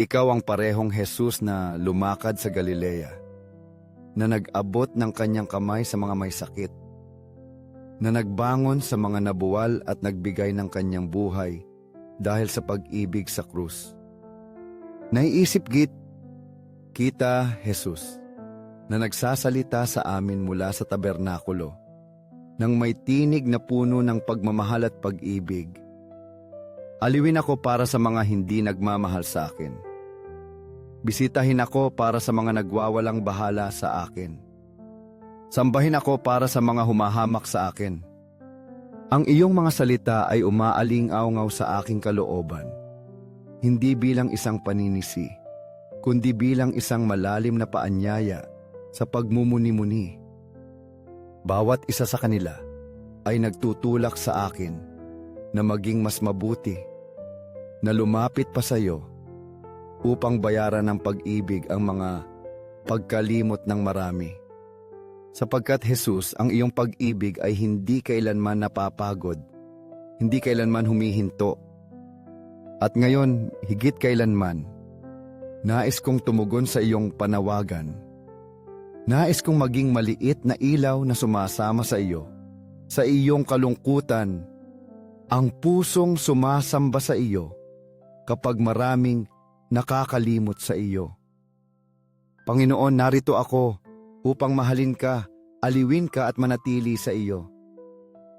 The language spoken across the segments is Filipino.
Ikaw ang parehong Jesus na lumakad sa Galilea, na nag-abot ng kanyang kamay sa mga may sakit, na nagbangon sa mga nabuwal at nagbigay ng kanyang buhay dahil sa pag-ibig sa krus. Naiisip git, kita Jesus, na nagsasalita sa amin mula sa tabernakulo, nang may tinig na puno ng pagmamahal at pag-ibig. Aliwin ako para sa mga hindi nagmamahal sa akin. Bisitahin ako para sa mga nagwawalang bahala sa akin. Sambahin ako para sa mga humahamak sa akin. Ang iyong mga salita ay umaaling-aungaw sa aking kalooban. Hindi bilang isang paninisi, kundi bilang isang malalim na paanyaya sa pagmumuni-muni. Bawat isa sa kanila ay nagtutulak sa akin na maging mas mabuti, na lumapit pa sa iyo upang bayaran ng pag-ibig ang mga pagkalimot ng marami. Sapagkat Jesus, ang iyong pag-ibig ay hindi kailanman napapagod, hindi kailanman humihinto. At ngayon, higit kailanman, nais kong tumugon sa iyong panawagan. Nais kong maging maliit na ilaw na sumasama sa iyo, sa iyong kalungkutan, ang pusong sumasamba sa iyo kapag maraming nakakalimot sa iyo. Panginoon, narito ako upang mahalin ka, aliwin ka at manatili sa iyo.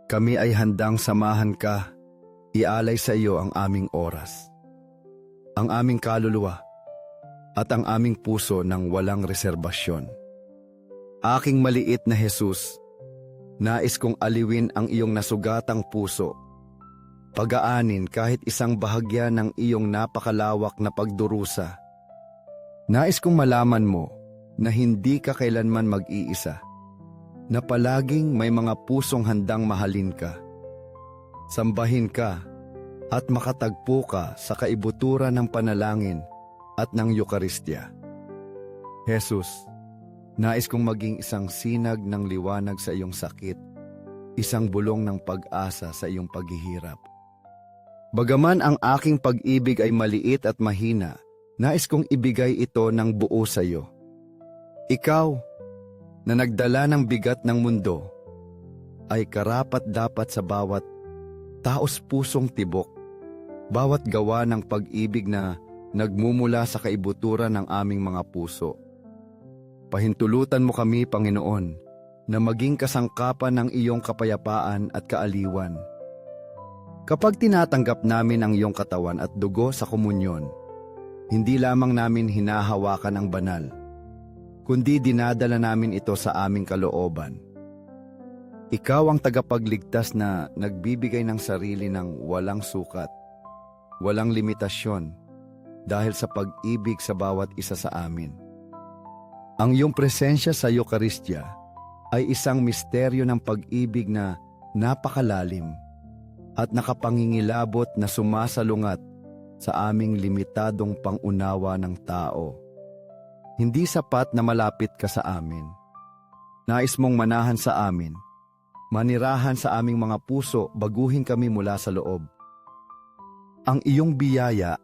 Kami ay handang samahan ka, ialay sa iyo ang aming oras, ang aming kaluluwa, at ang aming puso ng walang reserbasyon. Aking maliit na Jesus, nais kong aliwin ang iyong nasugatang puso pagaanin kahit isang bahagya ng iyong napakalawak na pagdurusa. Nais kong malaman mo na hindi ka kailanman mag-iisa, na palaging may mga pusong handang mahalin ka. Sambahin ka at makatagpo ka sa kaibuturan ng panalangin at ng Eukaristya. Jesus, nais kong maging isang sinag ng liwanag sa iyong sakit, isang bulong ng pag-asa sa iyong paghihirap. Bagaman ang aking pag-ibig ay maliit at mahina, nais kong ibigay ito ng buo sa iyo. Ikaw, na nagdala ng bigat ng mundo, ay karapat dapat sa bawat taos pusong tibok, bawat gawa ng pag-ibig na nagmumula sa kaibuturan ng aming mga puso. Pahintulutan mo kami, Panginoon, na maging kasangkapan ng iyong kapayapaan at kaaliwan. Kapag tinatanggap namin ang iyong katawan at dugo sa komunyon, hindi lamang namin hinahawakan ang banal, kundi dinadala namin ito sa aming kalooban. Ikaw ang tagapagligtas na nagbibigay ng sarili ng walang sukat, walang limitasyon, dahil sa pag-ibig sa bawat isa sa amin. Ang iyong presensya sa Eukaristya ay isang misteryo ng pag-ibig na napakalalim at nakapangingilabot na sumasalungat sa aming limitadong pangunawa ng tao. Hindi sapat na malapit ka sa amin. Nais mong manahan sa amin, manirahan sa aming mga puso baguhin kami mula sa loob. Ang iyong biyaya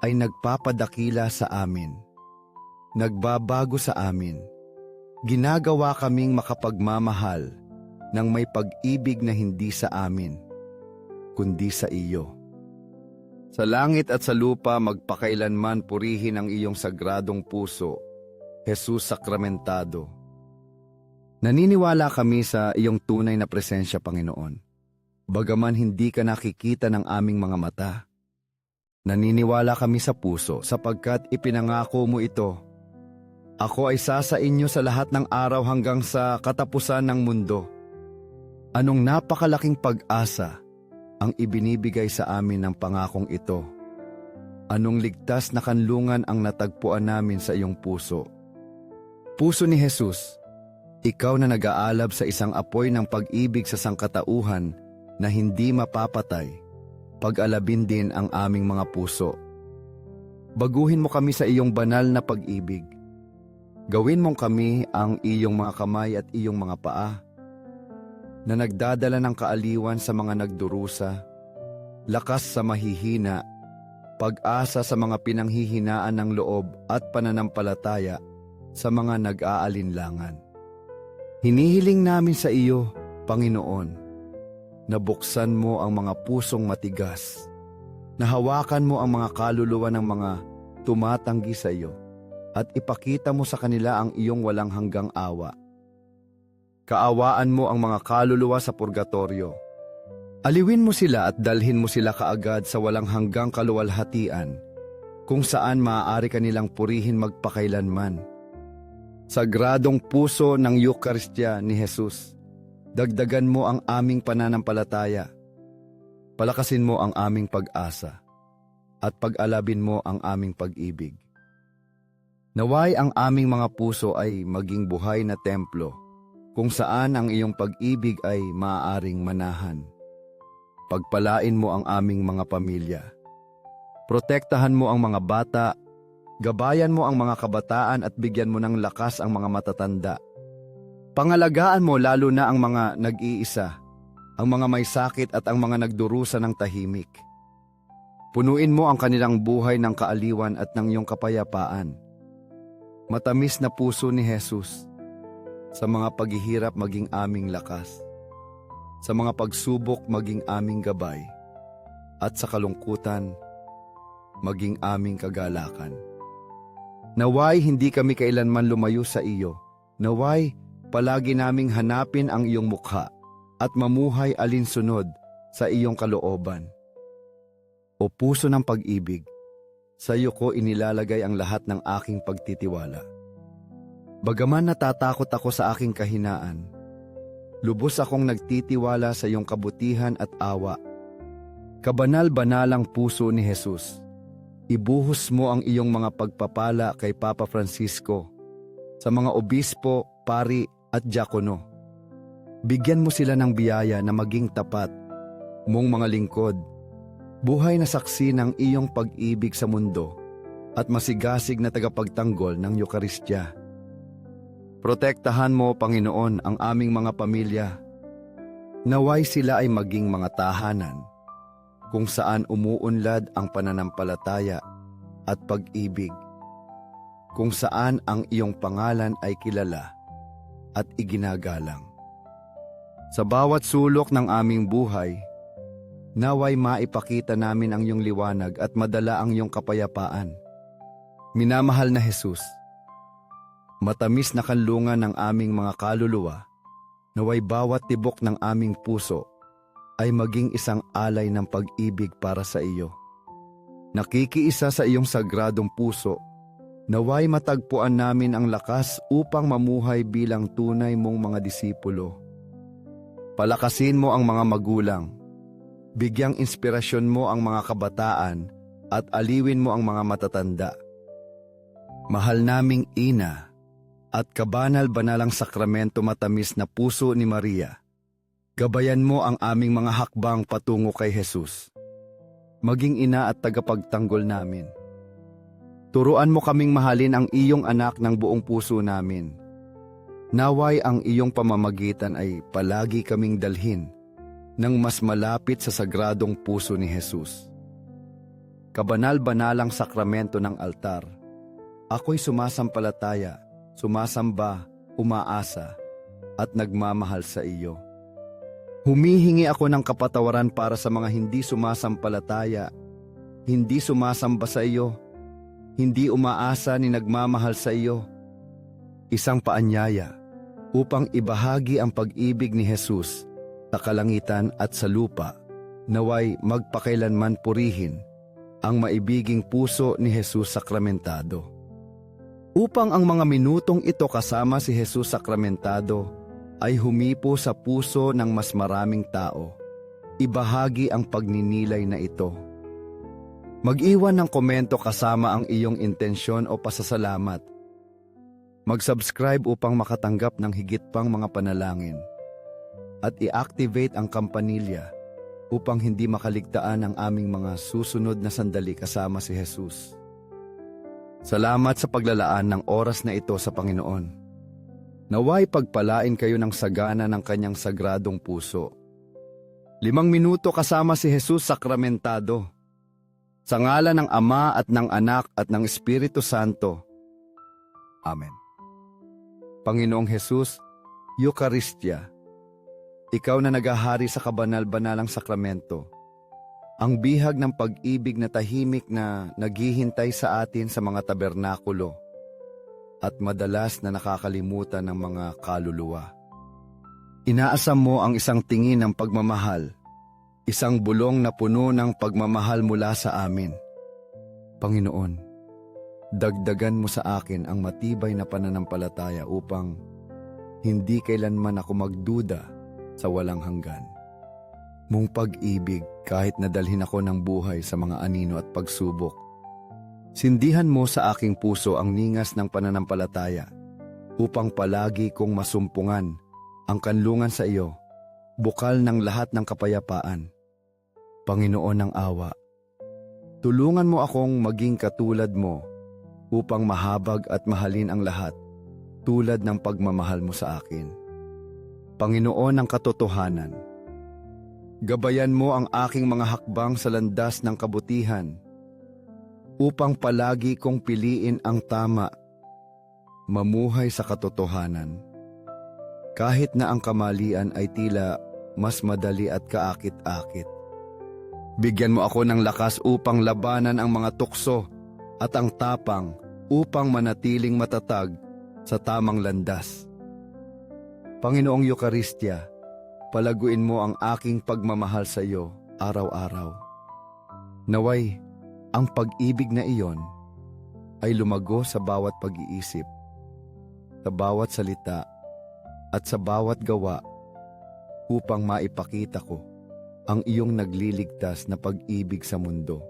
ay nagpapadakila sa amin, nagbabago sa amin, ginagawa kaming makapagmamahal ng may pag-ibig na hindi sa amin kundi sa iyo. Sa langit at sa lupa magpakailanman purihin ang iyong sagradong puso, Jesus sakramentado. Naniniwala kami sa iyong tunay na presensya, Panginoon. Bagaman hindi ka nakikita ng aming mga mata. Naniniwala kami sa puso sapagkat ipinangako mo ito. Ako ay sasa inyo sa lahat ng araw hanggang sa katapusan ng mundo. Anong napakalaking pag-asa ang ibinibigay sa amin ng pangakong ito. Anong ligtas na kanlungan ang natagpuan namin sa iyong puso. Puso ni Jesus, ikaw na nag-aalab sa isang apoy ng pag-ibig sa sangkatauhan na hindi mapapatay, pag-alabin din ang aming mga puso. Baguhin mo kami sa iyong banal na pag-ibig. Gawin mong kami ang iyong mga kamay at iyong mga paa na nagdadala ng kaaliwan sa mga nagdurusa, lakas sa mahihina, pag-asa sa mga pinanghihinaan ng loob at pananampalataya sa mga nag-aalinlangan. Hinihiling namin sa iyo, Panginoon, na buksan mo ang mga pusong matigas, na hawakan mo ang mga kaluluwa ng mga tumatanggi sa iyo, at ipakita mo sa kanila ang iyong walang hanggang awa. Kaawaan mo ang mga kaluluwa sa purgatorio. Aliwin mo sila at dalhin mo sila kaagad sa walang hanggang kaluwalhatian, kung saan maaari kanilang purihin magpakailanman. Sagradong puso ng Eukaristya ni Jesus, dagdagan mo ang aming pananampalataya. Palakasin mo ang aming pag-asa at pag-alabin mo ang aming pag-ibig. Naway ang aming mga puso ay maging buhay na templo kung saan ang iyong pag-ibig ay maaaring manahan. Pagpalain mo ang aming mga pamilya. Protektahan mo ang mga bata, gabayan mo ang mga kabataan at bigyan mo ng lakas ang mga matatanda. Pangalagaan mo lalo na ang mga nag-iisa, ang mga may sakit at ang mga nagdurusa ng tahimik. Punuin mo ang kanilang buhay ng kaaliwan at ng iyong kapayapaan. Matamis na puso ni Jesus, sa mga paghihirap maging aming lakas, sa mga pagsubok maging aming gabay, at sa kalungkutan maging aming kagalakan. Naway hindi kami kailanman lumayo sa iyo, naway palagi naming hanapin ang iyong mukha at mamuhay alinsunod sa iyong kalooban. O puso ng pag-ibig, sa iyo ko inilalagay ang lahat ng aking pagtitiwala. Bagaman natatakot ako sa aking kahinaan, lubos akong nagtitiwala sa iyong kabutihan at awa. Kabanal-banalang puso ni Jesus, ibuhos mo ang iyong mga pagpapala kay Papa Francisco, sa mga obispo, pari at diakono. Bigyan mo sila ng biyaya na maging tapat, mong mga lingkod, buhay na saksi ng iyong pag-ibig sa mundo at masigasig na tagapagtanggol ng Eukaristya. Protektahan mo, Panginoon, ang aming mga pamilya. Naway sila ay maging mga tahanan kung saan umuunlad ang pananampalataya at pag-ibig, kung saan ang iyong pangalan ay kilala at iginagalang. Sa bawat sulok ng aming buhay, Naway maipakita namin ang iyong liwanag at madala ang iyong kapayapaan. Minamahal na Jesus, matamis na kanlungan ng aming mga kaluluwa, naway bawat tibok ng aming puso ay maging isang alay ng pag-ibig para sa iyo. Nakikiisa sa iyong sagradong puso, naway matagpuan namin ang lakas upang mamuhay bilang tunay mong mga disipulo. Palakasin mo ang mga magulang, Bigyang inspirasyon mo ang mga kabataan at aliwin mo ang mga matatanda. Mahal naming ina at kabanal-banalang sakramento matamis na puso ni Maria, gabayan mo ang aming mga hakbang patungo kay Jesus. Maging ina at tagapagtanggol namin. Turuan mo kaming mahalin ang iyong anak ng buong puso namin. Naway ang iyong pamamagitan ay palagi kaming dalhin ng mas malapit sa sagradong puso ni Jesus. Kabanal-banalang sakramento ng altar, ako'y sumasampalataya, sumasamba, umaasa, at nagmamahal sa iyo. Humihingi ako ng kapatawaran para sa mga hindi sumasampalataya, hindi sumasamba sa iyo, hindi umaasa ni nagmamahal sa iyo. Isang paanyaya upang ibahagi ang pag-ibig ni Jesus sa kalangitan at sa lupa, naway magpakailanman purihin ang maibiging puso ni Jesus sakramentado. Upang ang mga minutong ito kasama si Jesus sakramentado ay humipo sa puso ng mas maraming tao, ibahagi ang pagninilay na ito. Mag-iwan ng komento kasama ang iyong intensyon o pasasalamat. Mag-subscribe upang makatanggap ng higit pang mga panalangin at i-activate ang kampanilya upang hindi makaligtaan ang aming mga susunod na sandali kasama si Jesus. Salamat sa paglalaan ng oras na ito sa Panginoon. Naway pagpalain kayo ng sagana ng kanyang sagradong puso. Limang minuto kasama si Jesus sakramentado. Sa ngala ng Ama at ng Anak at ng Espiritu Santo. Amen. Panginoong Hesus, Eucharistia, Ikaw na nagahari sa kabanal-banalang sakramento, ang bihag ng pag-ibig na tahimik na naghihintay sa atin sa mga tabernakulo at madalas na nakakalimutan ng mga kaluluwa. Inaasam mo ang isang tingin ng pagmamahal, isang bulong na puno ng pagmamahal mula sa amin. Panginoon, dagdagan mo sa akin ang matibay na pananampalataya upang hindi kailanman ako magduda sa walang hanggan. Mong pag-ibig kahit nadalhin ako ng buhay sa mga anino at pagsubok. Sindihan mo sa aking puso ang ningas ng pananampalataya upang palagi kong masumpungan ang kanlungan sa iyo, bukal ng lahat ng kapayapaan. Panginoon ng awa, tulungan mo akong maging katulad mo upang mahabag at mahalin ang lahat tulad ng pagmamahal mo sa akin. Panginoon ng katotohanan, gabayan mo ang aking mga hakbang sa landas ng kabutihan upang palagi kong piliin ang tama, mamuhay sa katotohanan. Kahit na ang kamalian ay tila mas madali at kaakit-akit. Bigyan mo ako ng lakas upang labanan ang mga tukso at ang tapang upang manatiling matatag sa tamang landas. Panginoong Eucharistia, palaguin mo ang aking pagmamahal sa iyo araw-araw. Naway, ang pag-ibig na iyon ay lumago sa bawat pag-iisip, sa bawat salita, at sa bawat gawa upang maipakita ko ang iyong nagliligtas na pag-ibig sa mundo.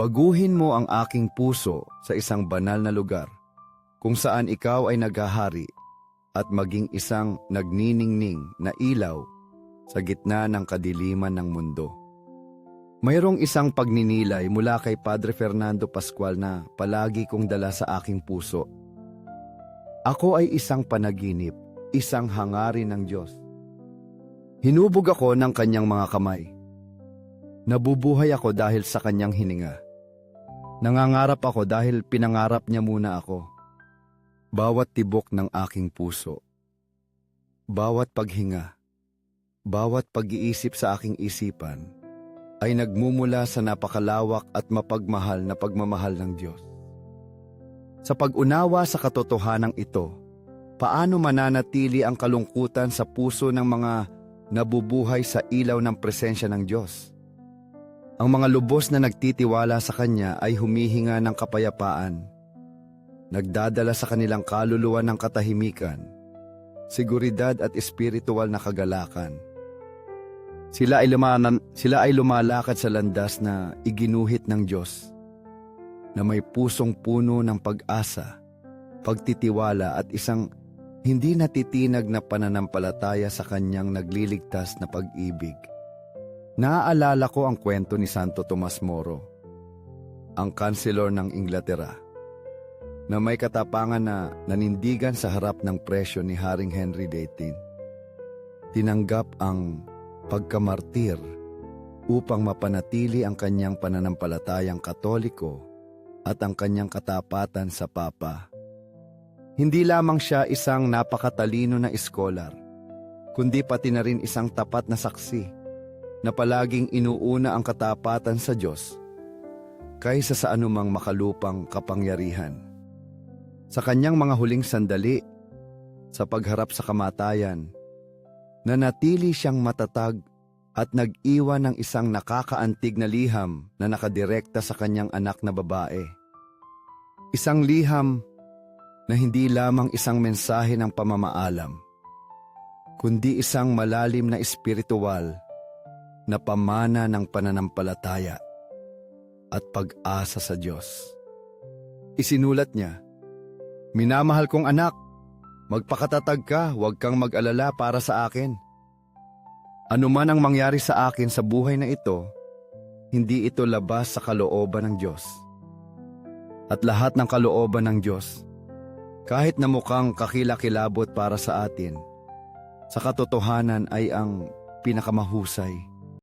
Baguhin mo ang aking puso sa isang banal na lugar kung saan ikaw ay naghahari at maging isang nagniningning na ilaw sa gitna ng kadiliman ng mundo. Mayroong isang pagninilay mula kay Padre Fernando Pascual na palagi kong dala sa aking puso. Ako ay isang panaginip, isang hangarin ng Diyos. Hinubog ako ng kanyang mga kamay. Nabubuhay ako dahil sa kanyang hininga. Nangangarap ako dahil pinangarap niya muna ako. Bawat tibok ng aking puso. Bawat paghinga. Bawat pag-iisip sa aking isipan ay nagmumula sa napakalawak at mapagmahal na pagmamahal ng Diyos. Sa pag-unawa sa katotohanan ito, paano mananatili ang kalungkutan sa puso ng mga nabubuhay sa ilaw ng presensya ng Diyos? Ang mga lubos na nagtitiwala sa Kanya ay humihinga ng kapayapaan, nagdadala sa kanilang kaluluwa ng katahimikan, seguridad at espiritual na kagalakan. Sila ay, lumanan, sila ay lumalakad sa landas na iginuhit ng Diyos, na may pusong puno ng pag-asa, pagtitiwala at isang hindi natitinag na pananampalataya sa kanyang nagliligtas na pag-ibig. Naaalala ko ang kwento ni Santo Tomas Moro, ang kanselor ng Inglaterra, na may katapangan na nanindigan sa harap ng presyo ni Haring Henry XVIII. Tinanggap ang pagkamartir upang mapanatili ang kanyang pananampalatayang katoliko at ang kanyang katapatan sa Papa. Hindi lamang siya isang napakatalino na iskolar, kundi pati na rin isang tapat na saksi na palaging inuuna ang katapatan sa Diyos kaysa sa anumang makalupang kapangyarihan. Sa kanyang mga huling sandali, sa pagharap sa kamatayan, nanatili siyang matatag at nag-iwan ng isang nakakaantig na liham na nakadirekta sa kanyang anak na babae. Isang liham na hindi lamang isang mensahe ng pamamaalam, kundi isang malalim na espiritual na pamana ng pananampalataya at pag-asa sa Diyos. Isinulat niya, Minamahal kong anak, magpakatatag ka, huwag kang mag-alala para sa akin. Ano man ang mangyari sa akin sa buhay na ito, hindi ito labas sa kalooban ng Diyos. At lahat ng kalooban ng Diyos, kahit na mukhang kakilakilabot para sa atin, sa katotohanan ay ang pinakamahusay